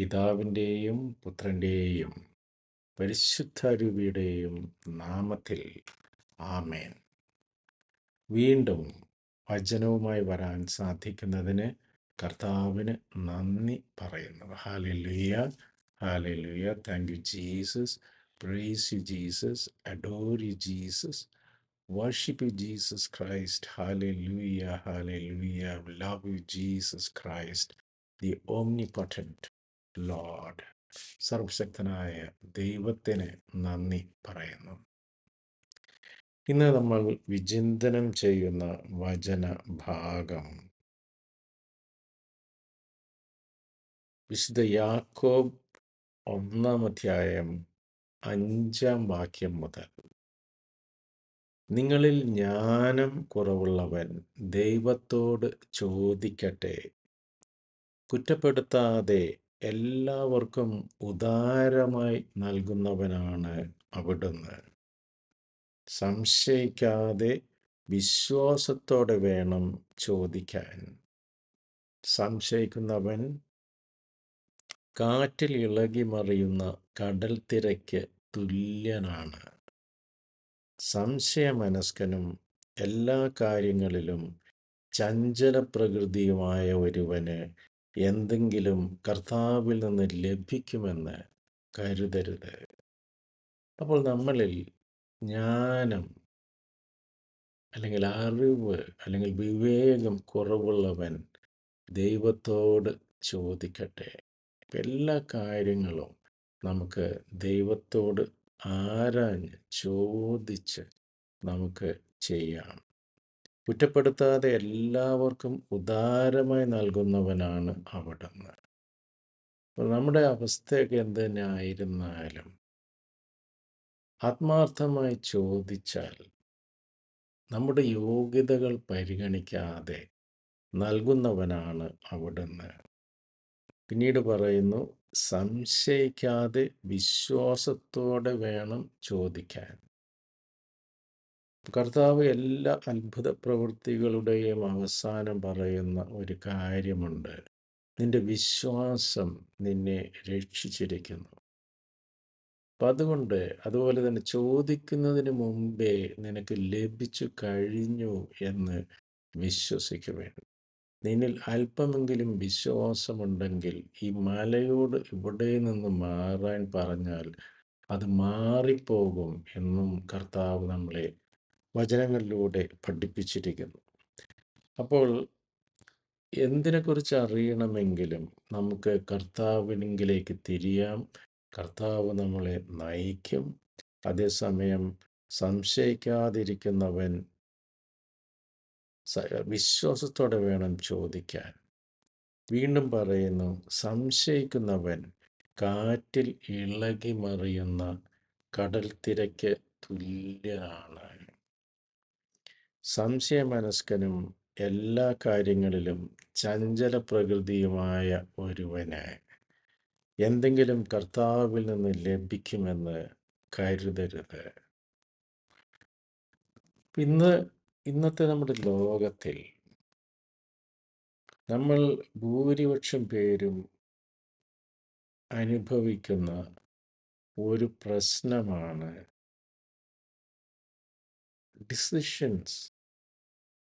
പിതാവിന്റെയും പുത്രന്റെയും പരിശുദ്ധരൂപിയുടെയും നാമത്തിൽ ആമേൻ. വീണ്ടും വചനവുമായി വരാൻ സാധിക്കുന്നതിന് കർത്താവിന് നന്ദി പറയുന്നു. Hallelujah hallelujah thank you Jesus praise you Jesus adore you Jesus worship you Jesus Christ hallelujah hallelujah love you Jesus Christ the omnipotent lord. സർവശക്തനായ ദൈവത്തിന് നന്ദി പറയുന്നു. ഇന്ന് നമ്മൾ വിചിന്തനം ചെയ്യുന്ന വചന ഭാഗം. വിശുദ്ധ യാക്കോബ് ഒന്നാം അധ്യായം അഞ്ചാം വാക്യം മുതൽ. നിങ്ങളിൽ ജ്ഞാനം കുറവുള്ളവൻ ദൈവത്തോട് ചോദിക്കട്ടെ. കുറ്റപ്പെടുത്താതെ എല്ലാവർക്കും ഉദാരമായി നൽകുന്നവനാണ് അവിടുന്ന്. സംശയിക്കാതെ വിശ്വാസത്തോടെ വേണം ചോദിക്കാൻ. സംശയിക്കുന്നവൻ കാറ്റിൽ ഇളകി മറിയുന്ന കടൽ തിരയ്ക്ക് തുല്യനാണ്. സംശയമനസ്കനും എല്ലാ കാര്യങ്ങളിലും ചഞ്ചല പ്രകൃതിയുമായ ഒരുവന് എന്തെങ്കിലും കർത്താവിൽ നിന്ന് ലഭിക്കുമെന്ന് കരുതരുത്. അപ്പോൾ നമ്മളിൽ ജ്ഞാനം അല്ലെങ്കിൽ അറിവ് അല്ലെങ്കിൽ വിവേകം കുറവുള്ളവൻ ദൈവത്തോട് ചോദിക്കട്ടെ. എല്ലാ കാര്യങ്ങളും നമുക്ക് ദൈവത്തോട് ആരാഞ്ഞ് ചോദിച്ച് നമുക്ക് ചെയ്യാം. കുറ്റപ്പെടുത്താതെ എല്ലാവർക്കും ഉദാരമായി നൽകുന്നവനാണ് അവിടുന്ന്. നമ്മുടെ അവസ്ഥയൊക്കെ എന്ത് തന്നെ ആയിരുന്നാലും ആത്മാർത്ഥമായി ചോദിച്ചാൽ നമ്മുടെ യോഗ്യതകൾ പരിഗണിക്കാതെ നൽകുന്നവനാണ് അവിടുന്ന്. പിന്നീട് പറയുന്നു സംശയിക്കാതെ വിശ്വാസത്തോടെ വേണം ചോദിക്കാൻ. കർത്താവ് എല്ലാ അത്ഭുത പ്രവൃത്തികളുടെയും അവസാനം പറയുന്ന ഒരു കാര്യമുണ്ട്. നിന്റെ വിശ്വാസം നിന്നെ രക്ഷിച്ചിരിക്കുന്നു. അപ്പം അതുകൊണ്ട് അതുപോലെ തന്നെ ചോദിക്കുന്നതിന് മുമ്പേ നിനക്ക് ലഭിച്ചു കഴിഞ്ഞു എന്ന് വിശ്വസിക്കുവേൻ നിന്നിൽ അല്പമെങ്കിലും വിശ്വാസമുണ്ടെങ്കിൽ ഈ മലയോട് ഇവിടെ നിന്ന് മാറാൻ പറഞ്ഞാൽ അത് മാറിപ്പോകും എന്നും കർത്താവ് നമ്മളെ വചനങ്ങളിലൂടെ പഠിപ്പിച്ചിരിക്കുന്നു. അപ്പോൾ എന്തിനെക്കുറിച്ച് അറിയണമെങ്കിലും നമുക്ക് കർത്താവിനെങ്കിലേക്ക് തിരിയാം. കർത്താവ് നമ്മളെ നയിക്കും. അതേസമയം സംശയിക്കാതിരിക്കുന്നവൻ വിശ്വാസത്തോടെ വേണം ചോദിക്കാൻ. വീണ്ടും പറയുന്നു സംശയിക്കുന്നവൻ കാറ്റിൽ ഇളകി മറിയുന്ന കടൽ തിരക്ക് തുല്യനാണ്. സംശയമനസ്കനും എല്ലാ കാര്യങ്ങളിലും ചഞ്ചല പ്രകൃതിയുമായ ഒരുവന്. എന്തെങ്കിലും കർത്താവിൽ നിന്ന് ലഭിക്കുമെന്ന് കരുതരുത്. ഇന്ന് ഇന്നത്തെ നമ്മുടെ ലോകത്തിൽ നമ്മൾ ഭൂരിപക്ഷം പേരും അനുഭവിക്കുന്ന ഒരു പ്രശ്നമാണ് ഡിസിഷൻസ്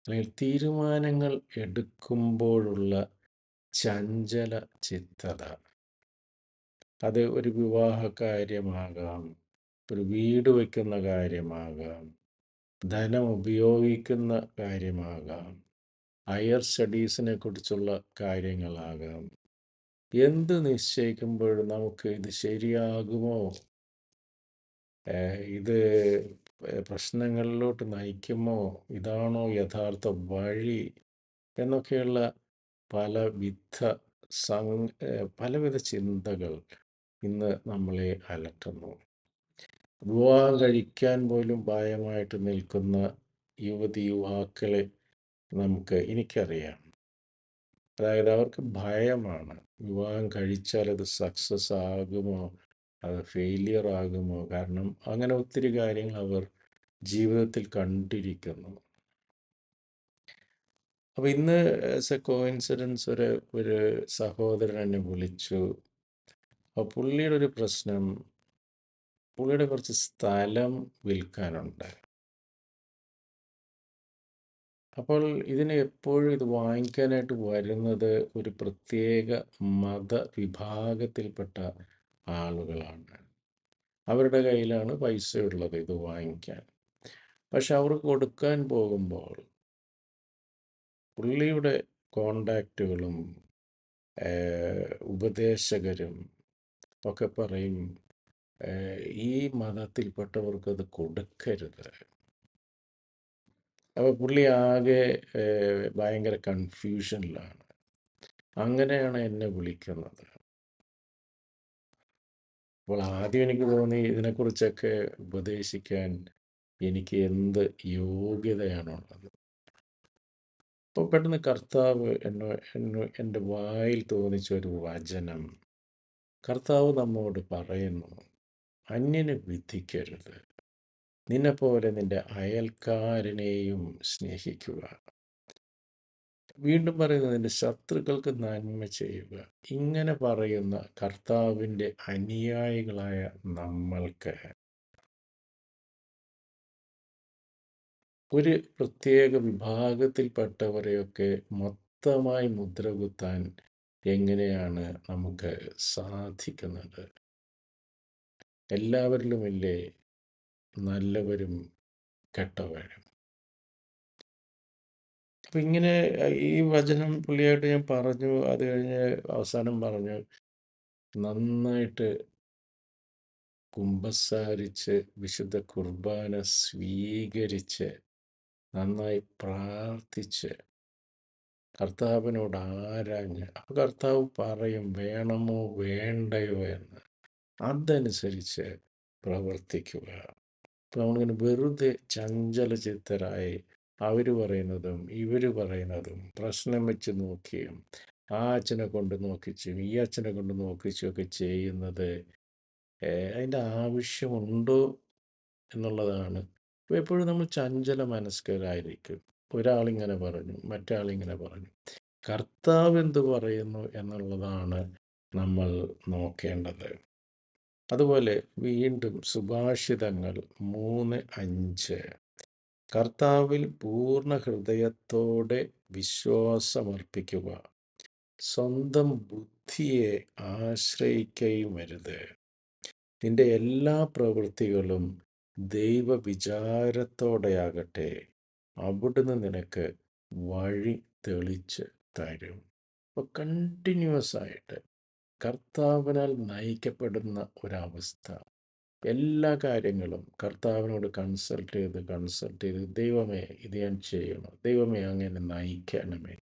അല്ലെങ്കിൽ തീരുമാനങ്ങൾ എടുക്കുമ്പോഴുള്ള ചഞ്ചല ചിത്തത. അത് ഒരു വിവാഹ കാര്യമാകാം ഒരു വീട് വയ്ക്കുന്ന കാര്യമാകാം ധനം ഉപയോഗിക്കുന്ന കാര്യമാകാം ഹയർ സ്റ്റഡീസിനെ കുറിച്ചുള്ള കാര്യങ്ങളാകാം. എന്ത് നിശ്ചയിക്കുമ്പോഴും നമുക്ക് ഇത് ശരിയാകുമോ? ഇത് പ്രശ്നങ്ങളിലോട്ട് നയിക്കുമോ? ഇതാണോ യഥാർത്ഥ വഴി? എന്നൊക്കെയുള്ള പലവിധ പലവിധ ചിന്തകൾ ഇന്ന് നമ്മളെ അലട്ടുന്നു. വിവാഹം കഴിക്കാൻ പോലും ഭയമായിട്ട് നിൽക്കുന്ന യുവതി യുവാക്കളെ നമുക്ക് എനിക്കറിയാം. അതായത് അവർക്ക് ഭയമാണ്. വിവാഹം കഴിച്ചാൽ അത് സക്സസ് ആകുമോ? അത് ഫെയിലിയർ ആകുമോ? കാരണം അങ്ങനെ ഒത്തിരി കാര്യങ്ങൾ അവർ ജീവിതത്തിൽ കണ്ടിരിക്കുന്നു. അപ്പം ഇന്ന് ആസ് എ കോയിൻസിഡൻസ് ഒരു ഒരു സഹോദരൻ വിളിച്ചു. അപ്പോൾ പുള്ളിയുടെ ഒരു പ്രശ്നം പുള്ളിയുടെ കുറച്ച് സ്ഥലം വിൽക്കാനുണ്ട്. അപ്പോൾ ഇതിന് എപ്പോഴും ഇത് വാങ്ങിക്കാനായിട്ട് വരുന്നത് ഒരു പ്രത്യേക മതവിഭാഗത്തിൽപ്പെട്ട ആളുകളാണ്. അവരുടെ കയ്യിലാണ് പൈസ ഉള്ളത് ഇത് വാങ്ങിക്കാൻ. പക്ഷെ അവർ കൊടുക്കാൻ പോകുമ്പോൾ പുള്ളിയുടെ കോണ്ടാക്റ്റുകളും ഉപദേശകരും ഒക്കെ പറയും ഈ മതത്തിൽപ്പെട്ടവർക്ക് അത് കൊടുക്കരുത്. അപ്പോൾ പുള്ളി ആകെ ഭയങ്കര കൺഫ്യൂഷനിലാണ്. അങ്ങനെയാണ് എന്നെ വിളിക്കുന്നത്. അപ്പോൾ ആദ്യം എനിക്ക് തോന്നി ഇതിനെക്കുറിച്ചൊക്കെ ഉപദേശിക്കാൻ എനിക്ക് എന്ത് യോഗ്യതയാണുള്ളത്? അപ്പോൾ പെട്ടെന്ന് കർത്താവ് എന്നോ എന്നോ എന്റെ വായിൽ തോന്നിച്ച ഒരു വചനം കർത്താവ് നമ്മോട് പറയുന്നു അന്യന് വിധിക്കരുത്. നിന്നെപ്പോലെ നിന്റെ അയൽക്കാരനെയും സ്നേഹിക്കുക. വീണ്ടും പറയുന്നത് എന്റെ ശത്രുക്കൾക്ക് നന്മ ചെയ്യുക. ഇങ്ങനെ പറയുന്ന കർത്താവിന്റെ അനുയായികളായ നമ്മൾക്ക്. ഒരു പ്രത്യേക വിഭാഗത്തിൽപ്പെട്ടവരെയൊക്കെ മൊത്തമായി മുദ്ര കുത്താൻ എങ്ങനെയാണ് നമുക്ക് സാധിക്കുന്നത്? എല്ലാവരിലുമില്ലേ നല്ലവരും കെട്ടവരും? അപ്പം ഇങ്ങനെ ഈ വചനം പുള്ളിയായിട്ട് ഞാൻ പറഞ്ഞു അത് കഴിഞ്ഞ് അവസാനം പറഞ്ഞു നന്നായിട്ട് കുമ്പസാരിച്ച് വിശുദ്ധ കുർബാന സ്വീകരിച്ച് നന്നായി പ്രാർത്ഥിച്ച് കർത്താവിനോട് ആരാഞ്ഞ് ആ കർത്താവ് പറയും വേണമോ വേണ്ടയോ എന്ന്. അതനുസരിച്ച് പ്രവർത്തിക്കുക. അപ്പം നമ്മളിങ്ങനെ വെറുതെ ചഞ്ചലചിത്തരായി അവർ പറയുന്നതും ഇവർ പറയുന്നതും പ്രശ്നം വെച്ച് നോക്കിയും ആ അച്ഛനെ കൊണ്ട് നോക്കിച്ചും ഈ അച്ഛനെ കൊണ്ട് നോക്കിച്ചും ഒക്കെ ചെയ്യുന്നത് അതിന്റെ ആവശ്യമുണ്ടോ എന്നുള്ളതാണ്. അപ്പോൾ എപ്പോഴും നമ്മൾ ചഞ്ചല മനസ്കരായിരിക്കും. ഒരാളിങ്ങനെ പറഞ്ഞു മറ്റാളിങ്ങനെ പറഞ്ഞു. കർത്താവ് എന്ത് പറയുന്നു എന്നുള്ളതാണ് നമ്മൾ നോക്കേണ്ടത്. അതുപോലെ വീണ്ടും സുഭാഷിതങ്ങൾ മൂന്ന് അഞ്ച്. കർത്താവിൽ പൂർണ ഹൃദയത്തോടെ വിശ്വാസമർപ്പിക്കുക. സ്വന്തം ബുദ്ധിയെ ആശ്രയിക്കുകയും വരുത് നിന്റെ എല്ലാ പ്രവൃത്തികളും ദൈവ വിചാരത്തോടെയാകട്ടെ അവിടുന്ന് നിനക്ക് വഴി തെളിച്ച് തരും. അപ്പോൾ കണ്ടിന്യൂസ് ആയിട്ട് കർത്താവിനാൽ നയിക്കപ്പെടുന്ന ഒരവസ്ഥ. എല്ലാ കാര്യങ്ങളും കർത്താവിനോട് കൺസൾട്ട് ചെയ്ത് കൺസൾട്ട് ചെയ്ത് ദൈവമേ ഇത് ഞാൻ ചെയ്യണം. ദൈവമേ അങ്ങനെ നയിക്കണമേ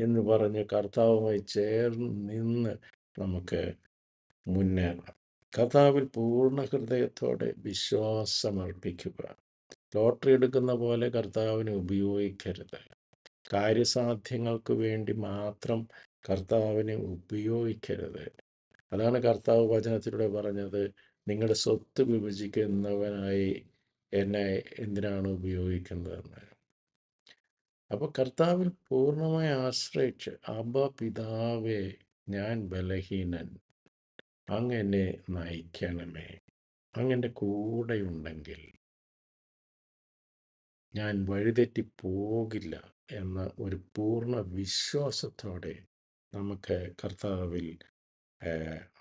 എന്ന് പറഞ്ഞ് കർത്താവുമായി ചേർന്ന് നിന്ന് നമുക്ക് മുന്നേറണം കർത്താവിൽ പൂർണ ഹൃദയത്തോടെ വിശ്വാസമർപ്പിക്കുക ലോട്ടറി എടുക്കുന്ന പോലെ കർത്താവിനെ ഉപയോഗിക്കരുത്. കാര്യസാധ്യങ്ങൾക്ക് വേണ്ടി മാത്രം കർത്താവിനെ ഉപയോഗിക്കരുത്. അതാണ് കർത്താവ് വചനത്തിലൂടെ പറഞ്ഞത്. നിങ്ങളുടെ സ്വത്ത് വിഭജിക്കുന്നവനായി എന്നെ എന്തിനാണ് ഉപയോഗിക്കുന്നതെന്ന്. അപ്പോൾ കർത്താവിൽ പൂർണമായി ആശ്രയിച്ച് അബ പിതാവേ ഞാൻ ബലഹീനൻ. അങ്ങനെ നയിക്കണമേ. അങ്ങന്റെ കൂടെയുണ്ടെങ്കിൽ ഞാൻ വഴിതെറ്റി പോകില്ല എന്ന ഒരു പൂർണ വിശ്വാസത്തോടെ നമുക്ക് കർത്താവിൽ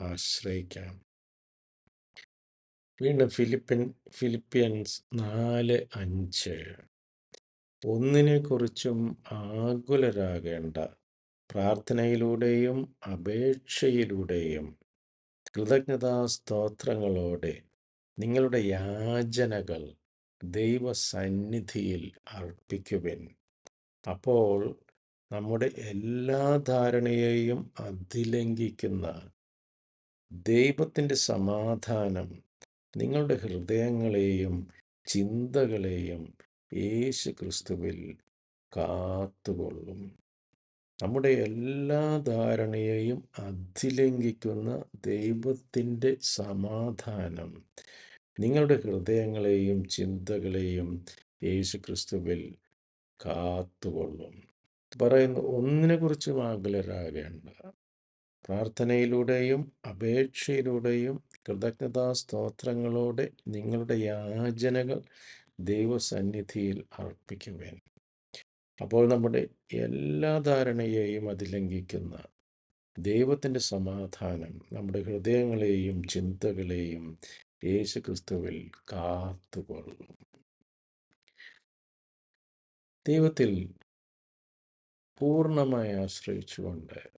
ആശ്രയിക്കാം. വീണ്ടും ഫിലിപ്പിൻ ഫിലിപ്പിയൻസ് നാല് അഞ്ച്. ഒന്നിനെക്കുറിച്ചും ആകുലരാകേണ്ട പ്രാർത്ഥനയിലൂടെയും അപേക്ഷയിലൂടെയും കൃതജ്ഞതാ സ്തോത്രങ്ങളോടെ നിങ്ങളുടെ യാചനകൾ ദൈവസന്നിധിയിൽ അർപ്പിക്കുവിൻ. അപ്പോൾ നമ്മുടെ എല്ലാ ധാരണയെയും അതിലംഘിക്കുന്ന ദൈവത്തിന്റെ സമാധാനം നിങ്ങളുടെ ഹൃദയങ്ങളെയും ചിന്തകളെയും യേശു ക്രിസ്തുവിൽ കാത്തുകൊള്ളും. നമ്മുടെ എല്ലാ ധാരണയെയും അതിലംഘിക്കുന്ന ദൈവത്തിന്റെ സമാധാനം നിങ്ങളുടെ ഹൃദയങ്ങളെയും ചിന്തകളെയും യേശു ക്രിസ്തുവിൽ കാത്തുകൊള്ളും. പറയുന്നു ഒന്നിനെക്കുറിച്ചും ആകുലരാകേണ്ട പ്രാർത്ഥനയിലൂടെയും അപേക്ഷയിലൂടെയും കൃതജ്ഞതാ സ്തോത്രങ്ങളോടെ നിങ്ങളുടെ യാചനകൾ ദൈവസന്നിധിയിൽ അർപ്പിക്കുവേൻ. അപ്പോൾ നമ്മുടെ എല്ലാ ധാരണയെയും അതിലംഘിക്കുന്ന ദൈവത്തിന്റെ സമാധാനം നമ്മുടെ ഹൃദയങ്ങളെയും ചിന്തകളെയും യേശു ക്രിസ്തുവിൽ കാത്തുകൊള്ളും. ദൈവത്തിൽ പൂർണമായി ആശ്രയിച്ചുകൊണ്ട്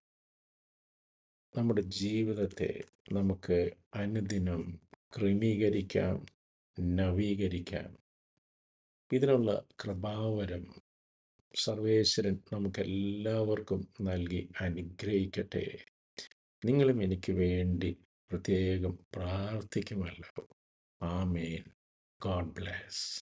നമ്മുടെ ജീവിതത്തെ നമുക്ക് അനുദിനം ക്രമീകരിക്കാം നവീകരിക്കാം. ഇതിനുള്ള കൃപാവരം സർവേശ്വരൻ നമുക്കെല്ലാവർക്കും നൽകി അനുഗ്രഹിക്കട്ടെ. നിങ്ങളും എനിക്ക് വേണ്ടി പ്രത്യേകം പ്രാർത്ഥിക്കുമല്ലോ. ആമേൻ. God bless.